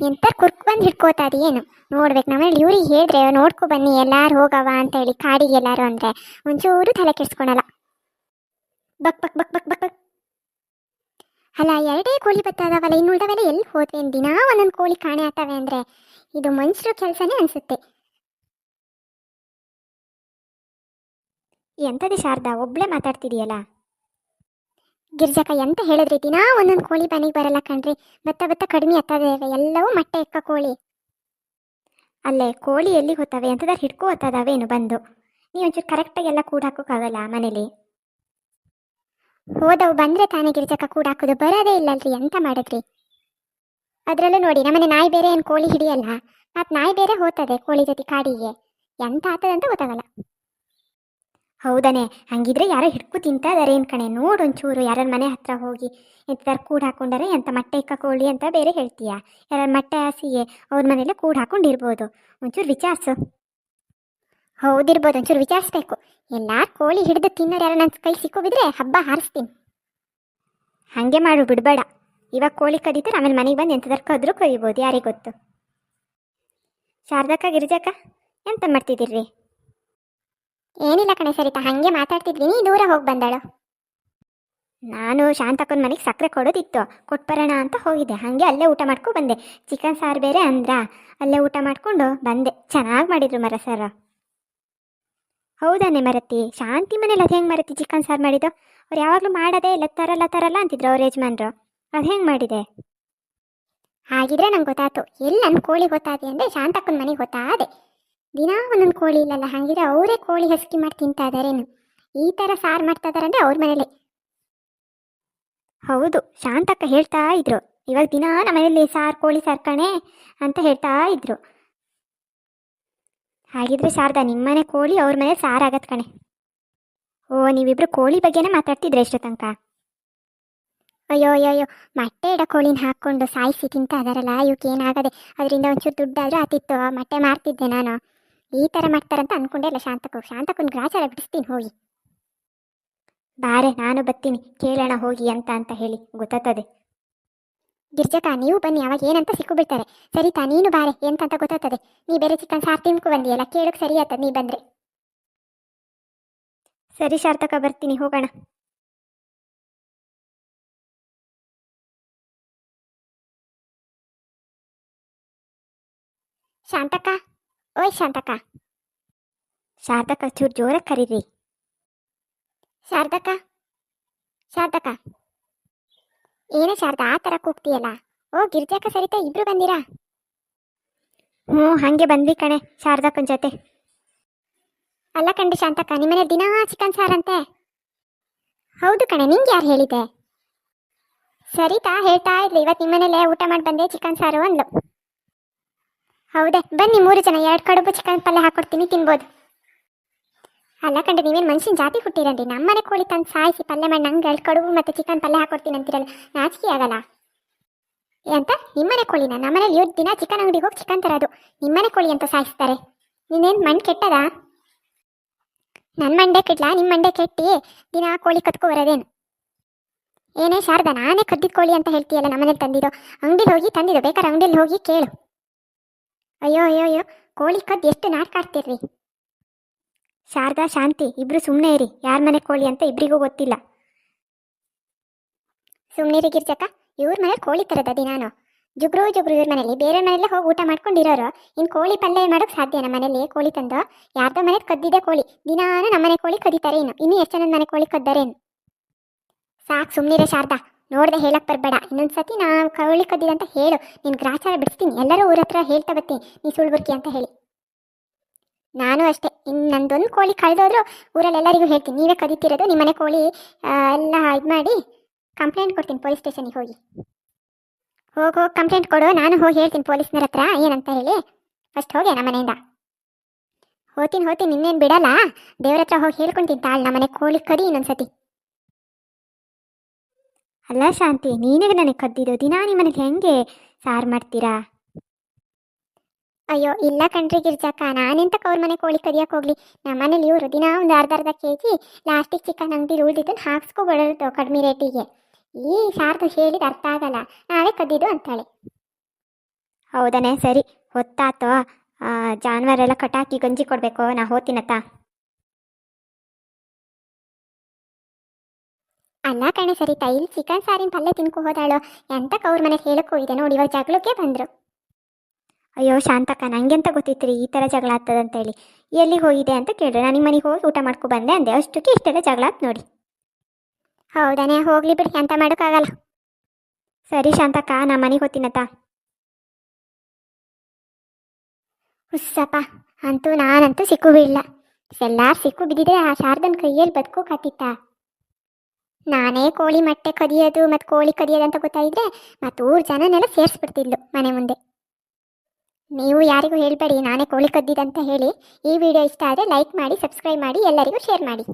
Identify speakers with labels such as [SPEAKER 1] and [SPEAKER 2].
[SPEAKER 1] ಎಂತ ಕುರ್ಕ್ ಬಂದು ಹಿಡ್ಕೋತದ ಏನು? ನೋಡ್ಬೇಕು ನಮ್ಮಲ್ಲಿ ಇವ್ರಿಗೆ ಹೇಳಿದ್ರೆ ನೋಡ್ಕೊ ಬನ್ನಿ, ಎಲ್ಲಾರು ಹೋಗವ ಅಂತ ಹೇಳಿ ಕಾಡಿಗೆ ಎಲ್ಲಾರು ಅಂದ್ರೆ ಒಂಚೂರು ತಲೆ ಕೆಡ್ಸ್ಕೊಳಲ್ಲ. ಬಕ್ ಬಕ್ ಬಕ್ ಬಕ್ ಬಕ್ ಬಕ್. ಅಲ್ಲ, ಎರಡೇ ಕೋಳಿ ಬತ್ತದವಲ್ಲ, ಇನ್ನು ಎಲ್ಲಿ ಹೋದ್ವಿ ದಿನಾ ಒಂದೊಂದು ಕೋಳಿ ಕಾಣೆ ಆಗ್ತವೆ ಅಂದ್ರೆ ಇದು ಮನುಷ್ಯರು ಕೆಲಸನೇ ಅನ್ಸುತ್ತೆ. ಎಂಥದ್ದು ಶಾರದಾ, ಒಬ್ಳೆ ಮಾತಾಡ್ತಿದೀಯಲ್ಲ? ಗಿರ್ಜಕ್ಕ ಎಂತ ಹೇಳಿದ್ರಿ ದಿನಾ ಒಂದೊಂದು ಕೋಳಿ ಮನೆಗೆ ಬರಲ್ಲ ಕಣ್ರಿ. ಬತ್ತ ಬತ್ತ ಕಡಿಮೆ ಆಗ್ತದೆ ಎಲ್ಲವೂ ಮೊಟ್ಟೆ ಎಕ್ಕ ಕೋಳಿ. ಅಲ್ಲೇ ಕೋಳಿ ಎಲ್ಲಿ ಹೋಗ್ತವೆ ಎಂತದಾರು ಹಿಡ್ಕೊ ಏನು ಬಂದು. ನೀವು ಒಂಚೂರು ಕರೆಕ್ಟಾಗಿ ಎಲ್ಲ ಕೂಡ ಹಾಕೋಕ್ಕಾಗಲ್ಲ ಮನೇಲಿ. ಹೋದವು ಬಂದ್ರೆ ತಾನೇ ಗಿರ್ಜಾಕ ಕೂಡ ಹಾಕೋದು. ಬರೋದೇ ಇಲ್ಲಲ್ರಿ ಎಂತ ಮಾಡಿದ್ರಿ. ಅದರಲ್ಲೂ ನೋಡಿ ನಮ್ಮನೆ ನಾಯಿ ಬೇರೆ ಏನು ಕೋಳಿ ಹಿಡಿಯಲ್ಲ. ಮತ್ತು ನಾಯಿ ಬೇರೆ ಹೋಗ್ತದೆ ಕೋಳಿ ಜೊತೆ ಕಾಡಿಗೆ. ಎಂತ ಆಗ್ತದಂತ ಗೊತ್ತಾಗಲ್ಲ. ಹೌದಾನೆ, ಹಂಗಿದ್ರೆ ಯಾರೋ ಹಿಡ್ಕು ತಿಂತಾ ಇದಾರೆ ಏನ್ ಕಣೆ, ನೋಡು ಒಂಚೂರು ಯಾರ ಮನೆ ಹತ್ರ ಹೋಗಿ ಎಂತಾರು ಕೂಡ್ ಹಾಕೊಂಡಾರೆ ಎಂತ ಮೊಟ್ಟೆ ಇಕ್ಕ ಕೋಳಿ ಅಂತ ಬೇರೆ ಹೇಳ್ತೀಯ? ಯಾರ ಮೊಟ್ಟೆ ಹಾಸಿಗೆ ಅವ್ರ ಮನೇಲೆ ಕೂಡ್ ಹಾಕೊಂಡಿರ್ಬೋದು. ಒಂಚೂರು ವಿಚಾರಿಸು. ಹೌದಿರ್ಬೋದು, ಒಂಚೂರು ವಿಚಾರಿಸ್ಬೇಕು. ಎಲ್ಲಾರು ಕೋಳಿ ಹಿಡಿದು ತಿನ್ನೋರು ಯಾರು ನನ್ನ ಕೈ ಸಿಕ್ಕೋಗಿದ್ರೆ ಹಬ್ಬ ಹಾರಿಸ್ತೀನಿ. ಹಾಗೆ ಮಾಡು, ಬಿಡಬೇಡ. ಇವಾಗ ಕೋಳಿ ಕದೀತಾರೆ, ಆಮೇಲೆ ಮನೆಗೆ ಬಂದು ಎಂತದಾರು ಕದ್ರು ಕೊಯ್ಬೋದು, ಯಾರಿಗೆ ಗೊತ್ತು. ಶಾರದಕ್ಕ, ಗಿರಿಜಕ್ಕ, ಎಂತ ಮಾಡ್ತಿದ್ದೀರಿ ಏನಿಲ್ಲ ಕಣೆ ಸರಿತಾ, ಹಂಗೆ ಮಾತಾಡ್ತಿದ್ವಿ, ನೀ ದೂರ ಹೋಗಿ ಬಂದಾಳು. ನಾನು ಶಾಂತಕ್ಕನ ಮನೆಗೆ ಸಕ್ಕರೆ ಕೊಡೋದಿತ್ತು, ಕೊಟ್ಬರೋಣ ಅಂತ ಹೋಗಿದ್ದೆ, ಹಾಗೆ ಅಲ್ಲೇ ಊಟ ಮಾಡ್ಕೊ ಬಂದೆ. ಚಿಕನ್ ಸಾರು ಬೇರೆ ಅಂದ್ರ? ಅಲ್ಲೇ ಊಟ ಮಾಡಿಕೊಂಡು ಬಂದೆ, ಚೆನ್ನಾಗಿ ಮಾಡಿದ್ರು ಮರ ಸರ್. ಹೌದಾನೆ ಮರತಿ, ಶಾಂತಿ ಮನೇಲಿ ಅದು ಹೆಂಗೆ ಮರತಿ ಚಿಕನ್ ಸಾರು ಮಾಡಿದ್ದು? ಅವ್ರು ಯಾವಾಗಲೂ ಮಾಡೋದೇ ಇಲ್ಲ, ತರಲ್ಲ ತರಲ್ಲ ಅಂತಿದ್ರು ಅವ್ರ ಯಜಮಾನ್ರು. ಅದು ಹೆಂಗೆ ಮಾಡಿದೆ? ಹಾಗಿದ್ರೆ ನಂಗೆ ಗೊತ್ತಾಯ್ತು ಎಲ್ಲ ನನ್ನ ಕೋಳಿ ಗೊತ್ತಾದೆ ಅಂದರೆ ಶಾಂತಕ್ಕನ ಮನೆಗೆ ಗೊತ್ತಾದೆ. ದಿನಾ ಒಂದೊಂದು ಕೋಳಿ ಇಲ್ಲಲ್ಲ, ಹಾಗಿದ್ರೆ ಅವರೇ ಕೋಳಿ ಹಸ್ಕಿ ಮಾಡಿ ತಿಂತಾ ಇದಾರೇನು ಈ ಥರ ಸಾರು ಮಾಡ್ತಾ ಇದಾರಂದ್ರೆ ಅವ್ರ ಮನೇಲಿ. ಹೌದು, ಶಾಂತಕ್ಕ ಹೇಳ್ತಾ ಇದ್ರು. ಇವಾಗ ದಿನ ನಮ್ಮ ಮನೇಲಿ ಸಾರು, ಕೋಳಿ ಸಾರು ಕಣೆ ಅಂತ ಹೇಳ್ತಾ ಇದ್ರು. ಹಾಗಿದ್ರೆ ಶಾರದಾ ನಿಮ್ಮನೆ ಕೋಳಿ ಅವ್ರ ಮನೆ ಸಾರು ಆಗತ್ ಕಣೆ. ಓ, ನೀವಿಬ್ರು ಕೋಳಿ ಬಗ್ಗೆನೇ ಮಾತಾಡ್ತಿದ್ರೆ ಎಷ್ಟು ತನಕ. ಅಯ್ಯೋ ಅಯ್ಯೋ ಅಯ್ಯೋ, ಮೊಟ್ಟೆ ಇಡ ಕೋಳಿನ ಹಾಕ್ಕೊಂಡು ಸಾಯಿಸಿ ತಿಂತಾ ಇದಾರಲ್ಲ ಇವಕ್ಕೆ ಏನಾಗದೆ ಅದರಿಂದ ಒಂಚೂರು ದುಡ್ಡಾದ್ರೂ ಆತಿತ್ತು, ಮೊಟ್ಟೆ ಮಾರ್ತಿದ್ದೆ ನಾನು. ಈ ಥರ ಮಾಡ್ತಾರಂತ ಅನ್ಕೊಂಡೆ ಇಲ್ಲ ಶಾಂತಕ್ಕೂ. ಶಾಂತಕ್ಕನ ಗ್ರಾಚಾರ ಬಿಡಿಸ್ತೀನಿ, ಹೋಗಿ. ಬಾರೆ, ನಾನು ಬರ್ತೀನಿ ಕೇಳೋಣ, ಹೋಗಿ ಅಂತ ಅಂತ ಹೇಳಿ ಗೊತ್ತತ್ತದೆ ಗಿರ್ಜಕ, ನೀವು ಬನ್ನಿ, ಅವಾಗ ಏನಂತ ಸಿಕ್ಕು ಸರಿತಾ ನೀನು ಬಾರೆ, ಎಂತಂತ ಗೊತ್ತಾಗ್ತದೆ? ನೀ ಬೇರೆ ಚಿಕನ್ ಸಾರು ತಿನ್ಕೊ ಬಂದಿಯಲ್ಲ, ಕೇಳೋಕೆ ಸರಿ ಆತದ ನೀ ಬಂದ್ರೆ. ಸರಿ ಶಾರ್ತಕ ಬರ್ತೀನಿ, ಹೋಗೋಣ. ಶಾಂತಕ್ಕ? ಓಯ್ ಶಾಂತಕ್ಕ. ಶಾರದಕ್ಕ ಚೂರು ಜೋರಾಗಿ ಕರೀರಿ. ಶಾರದಕ್ಕ ಶಾರದಕ್ಕ ಏನೇ ಶಾರದ ಆ ಥರ ಕೂಗ್ತೀಯಲ್ಲ? ಓ ಗಿರ್ಜಾಕ ಸರಿತಾ, ಇಬ್ರು ಬಂದಿರಾ? ಹ್ಞೂ, ಹಾಗೆ ಬಂದ್ವಿ ಕಣೆ, ಶಾರದಕ್ಕನ ಜೊತೆ. ಅಲ್ಲ ಕಂಡು ಶಾಂತಕ್ಕ ನಿಮ್ಮನೆ ದಿನ ಚಿಕನ್ ಸಾರಂತೆ ಹೌದು ಕಣೆ, ನಿಂಗೆ ಯಾರು ಹೇಳಿದೆ? ಸರಿತಾ, ಹೇಳ್ತಾ ಇದ್ಲಿ ಇವತ್ತು ನಿಮ್ಮನೇಲೆ ಊಟ ಮಾಡಿ ಬಂದೆ ಚಿಕನ್ ಸಾರು ಅಂದ್ಲು. ಹೌದೇ, ಬನ್ನಿ ಮೂರು ಜನ, ಎರಡು ಕಡುಬು ಚಿಕನ್ ಪಲ್ಯ ಹಾಕೊಡ್ತೀನಿ, ತಿನ್ಬೋದು. ಅಲ್ಲ ಕಂಡು ನೀವೇನು ಮನುಷ್ಯನ ಜಾತಿ ಹುಟ್ಟಿರನ್ರಿ ನಮ್ಮನೆ ಕೋಳಿ ತಂದು ಸಾಯಿಸಿ ಪಲ್ಯ ಮಾಡಿ ನಂಗೆ ಎರಡು ಕಡುಬು ಮತ್ತು ಚಿಕನ್ ಪಲ್ಯ ಹಾಕೊಡ್ತೀನಿ ಅಂತಿರಲ್ಲ, ನಾಚಿಕೆ ಆಗಲ್ಲ. ಅಂತ ನಿಮ್ಮನೆ ಕೋಳಿನ? ನಮ್ಮನೇಲಿ ಇವತ್ತು ದಿನ ಚಿಕನ್ ಅಂಗಡಿಗೆ ಹೋಗಿ ಚಿಕನ್ ತರೋದು. ನಿಮ್ಮನೆ ಕೋಳಿ ಅಂತ ಸಾಯಿಸ್ತಾರೆ. ನೀನೇನು ಮಣ್ಣು ಕೆಟ್ಟದಾ? ನನ್ನ ಮಂಡೆ ಕೆಡ್ಲಾ? ನಿಮ್ಮ ಮಂಡೆ ಕೆಟ್ಟಿ? ದಿನ ಆ ಕೋಳಿ ಕತ್ಕೊ ಬರೋದೇನು? ಏನೇ ಶಾರದಾ, ನಾನೇ ಕದ್ದು ಕೋಳಿ ಅಂತ ಹೇಳ್ತೀಯಲ್ಲ ನಮ್ಮನೇಲಿ ತಂದಿದ್ದು ಅಂಗಡಿಗೆ ಹೋಗಿ ತಂದಿದ್ದು ಬೇಕಾದ್ರೆ ಅಂಗಡಿಲಿ ಹೋಗಿ ಕೇಳು. ಅಯ್ಯೋ ಅಯ್ಯೋ ಅಯ್ಯೋ, ಕೋಳಿ ಕದ್ದು ಎಷ್ಟು ನಾಟಕ ಆಡ್ತೀರ್ರಿ? ಶಾರದಾ, ಶಾಂತಿ, ಇಬ್ರು ಸುಮ್ಮನೆ ಇರಿ. ಯಾರ ಮನೆ ಕೋಳಿ ಅಂತ ಇಬ್ರಿಗೂ ಗೊತ್ತಿಲ್ಲ. ಸುಮ್ಮನೆ ಗಿರ್ಜಕ್ಕ. ಇವ್ರ ಮನೇಲಿ ಕೋಳಿ ತರದ ದಿನಾನು ಜುಗ್ರು ಜುಗ್ರು ಇವ್ರ ಮನೇಲಿ. ಬೇರೆ ಮನೆಯಲ್ಲೇ ಹೋಗಿ ಊಟ ಮಾಡ್ಕೊಂಡಿರೋರು. ಇನ್ನು ಕೋಳಿ ಪಲ್ಯ ಮಾಡೋಕೆ ಸಾಧ್ಯ ನಮ್ಮ ಮನೇಲಿ ಕೋಳಿ ತಂದು. ಯಾರ್ದೋ ಮನೆ ಕದ್ದಿದೆ ಕೋಳಿ. ದಿನಾನು ನಮ್ಮ ಮನೆ ಕೋಳಿ ಕದೀತಾರೆ ಇನ್ನು. ಇನ್ನೂ ಎಷ್ಟು ಮನೆ ಕೋಳಿ ಕದ್ದಾರೇನು? ಸಾಕು ಸುಮ್ಮನಿರೆ ಶಾರದಾ. ನೋಡ್ದೆ ಹೇಳಕ್ ಬರಬೇಡ. ಇನ್ನೊಂದ್ಸತಿ ಸತಿ ಕೋಳಿ ಕದ್ದಿದೆ ಅಂತ ಹೇಳು. ನೀನು ಗ್ರಾಚಾರ ಬಿಡಿಸ್ತೀನಿ. ಎಲ್ಲರೂ ಊರ ಹತ್ರ ಹೇಳ್ತಾ ಬರ್ತೀನಿ. ನೀ ಸುಳ್ಬುರ್ಕಿ ಅಂತ ಹೇಳಿ. ನಾನು ಅಷ್ಟೇ. ಇನ್ನು ನಂದೊಂದು ಕೋಳಿ ಕಳೆದೋದ್ರು ಊರಲ್ಲಿ ಎಲ್ಲರಿಗೂ ಹೇಳ್ತೀನಿ. ನೀವೇ ಕದೀತಿರೋದು ನಿಮ್ಮನೆ ಕೋಳಿ ಎಲ್ಲ ಇದು ಮಾಡಿ ಕಂಪ್ಲೇಂಟ್ ಕೊಡ್ತೀನಿ ಪೊಲೀಸ್ ಸ್ಟೇಷನಿಗೆ ಹೋಗಿ. ಹೋಗಿ ಹೋಗಿ ಕಂಪ್ಲೇಂಟ್ ಕೊಡು. ನಾನು ಹೋಗಿ ಹೇಳ್ತೀನಿ ಪೊಲೀಸ್ನರ ಹತ್ರ ಏನಂತ ಹೇಳಿ. ಫಸ್ಟ್ ಹೋಗಿ ನಮ್ಮ ಮನೆಯಿಂದ. ಹೋತೀನಿ ಹೋತೀನಿ ನಿನ್ನೇನು ಬಿಡಲ್ಲ. ದೇವ್ರ ಹತ್ರ ಹೋಗಿ ಹೇಳ್ಕೊಂತೀನಿ ತಾಳು ನಮ್ಮನೆ ಕೋಳಿ ಕದಿ ಇನ್ನೊಂದ್ಸತಿ. ಅಲ್ಲ ಶಾಂತಿ ನೀನೇ ನನಗೆ ಕದ್ದಿದ್ದು ದಿನ ನಿಮ್ಮನೇಲಿ ಹೆಂಗೆ ಸಾರು ಮಾಡ್ತೀರಾ? ಅಯ್ಯೋ ಇಲ್ಲ ಕಣ್ರಿ ಗಿರ್ಜಕ್ಕ ನಾನೆಂತ ಅವ್ರ ಮನೆ ಕೋಳಿ ಕದಿಯಕ್ಕೆ ಹೋಗ್ಲಿ? ನಮ್ಮ ಮನೇಲಿ ಇವರು ದಿನ ಒಂದು ಅರ್ಧ ಅರ್ಧ ಕೆ ಜಿ ಲಾಸ್ಟಿಕ್ ಚಿಕನ್ ಅಂಗಡಿ ಉಳಿದಿದ್ದನ್ನು ಹಾಕ್ಸ್ಕೊಬಿಡೋದು ಕಡಿಮೆ ರೇಟಿಗೆ. ಈ ಸಾರ್ದು ಹೇಳಿದ ಅರ್ಥ ಆಗಲ್ಲ ನಾವೇ ಕದ್ದಿದ್ದು ಅಂತಾಳೆ. ಹೌದನೇ ಸರಿ ಹೊತ್ತಾತೋ? ಜಾನುವಾರೆಲ್ಲ ಕಟಾಕಿ ಗಂಜಿ ಕೊಡಬೇಕು? ನಾ ಹೋತೀನತ್ತ ಅಲ್ಲ ಕಣೆ ಸರಿ ಇಲ್ಲಿ ಚಿಕನ್ ಸಾರಿನ ಪಲ್ಯ ತಿನ್ಕೊ ಹೋದಾಳು? ಎಂತ ಅವ್ರ ಮನೆಗೆ ಹೇಳಕ್ ಹೋಗಿದೆ ನೋಡಿ ಇವಾಗ ಜಗಳಕ್ಕೆ ಬಂದರು. ಅಯ್ಯೋ ಶಾಂತಕ್ಕ, ನಂಗೆಂತ ಗೊತ್ತಿತ್ತು ಈ ಥರ ಜಗಳ ಆಗ್ತದಂತೇಳಿ. ಎಲ್ಲಿಗೆ ಹೋಗಿದೆ ಅಂತ ಕೇಳಿದ್ರು ನಾನು ಮನೆಗೆ ಹೋಗಿ ಊಟ ಮಾಡ್ಕೊ ಬಂದೆ ಅಂದೆ. ಅಷ್ಟಕ್ಕೆ ಇಷ್ಟೆಲ್ಲ ಜಗಳ ಆತ್ ನೋಡಿ. ಹೌದಾನೆ, ಹೋಗ್ಲಿ ಬಿಡಿ ಎಂತ ಮಾಡೋಕ್ಕಾಗಲ್ಲ. ಸರಿ ಶಾಂತಕ್ಕ, ನಾ ಮನೆಗೆ ಹೋಗ್ತೀನತ್ತ ಹುಸ್ಸಪ್ಪ, ಅಂತೂ ನಾನಂತೂ ಸಿಕ್ಕು ಬೀಳಲ್ಲ ಎಲ್ಲಾರು ಸಿಕ್ಕು ಬಿದ್ದಿದ್ರೆ ಆ ಶಾರದನ್ ಕೈಯಲ್ಲಿ ಬದುಕೋಕಾತಿತ್ತ ನಾನೇ ಕೋಳಿ ಮೊಟ್ಟೆ ಕದಿಯೋದು ಮತ್ತು ಕೋಳಿ ಕದಿಯೋದು ಅಂತ ಗೊತ್ತಾಯಿದ್ರೆ ಊರು ಜನನೆಲ್ಲ ಸೇರಿಸ್ಬಿಡ್ತಿದ್ಲು ಮನೆ ಮುಂದೆ. ನೀವು ಯಾರಿಗೂ ಹೇಳಬೇಡಿ, ನಾನೇ ಕೋಳಿ ಕದ್ದಿದಂತ ಹೇಳಿ. ಈ ವಿಡಿಯೋ ಇಷ್ಟ ಆದರೆ ಲೈಕ್ ಮಾಡಿ ಸಬ್ಸ್ಕ್ರೈಬ್ ಮಾಡಿ, ಎಲ್ಲರಿಗೂ ಶೇರ್ ಮಾಡಿ.